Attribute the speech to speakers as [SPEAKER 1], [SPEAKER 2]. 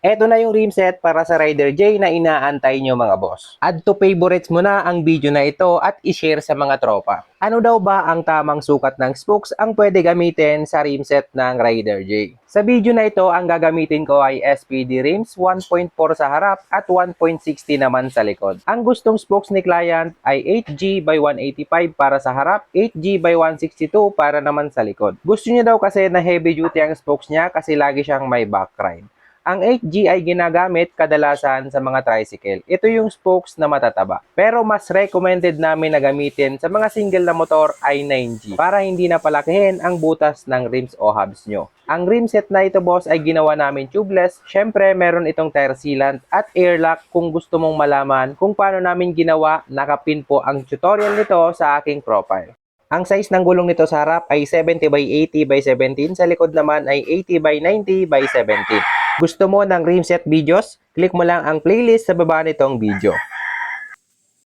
[SPEAKER 1] Eto na yung rim set para sa Rider J na inaantay nyo mga boss. Add to favorites mo na ang video na ito at ishare sa mga tropa. Ano daw ba ang tamang sukat ng spokes ang pwede gamitin sa rim set ng Rider J? Sa video na ito, ang gagamitin ko ay SPD rims 1.4 sa harap at 1.60 naman sa likod. Ang gustong spokes ni client ay 8G by 185 para sa harap, 8G by 162 para naman sa likod. Gusto niya daw kasi na heavy duty ang spokes niya kasi lagi siyang may back ride. Ang 8G ay ginagamit kadalasan sa mga tricycle. Ito yung spokes na matataba. Pero mas recommended namin na gamitin sa mga single na motor ay 9G para hindi na palakihin ang butas ng rims o hubs nyo. Ang rim set na ito boss ay ginawa namin tubeless. Syempre meron itong tire sealant at air lock kung gusto mong malaman kung paano namin ginawa. Nakapin po ang tutorial nito sa aking profile. Ang size ng gulong nito sa harap ay 70 by 80 by 17. Sa likod naman ay 80 by 90 by 17. Gusto mo ng rim set videos? Click mo lang ang playlist sa baba nitong video.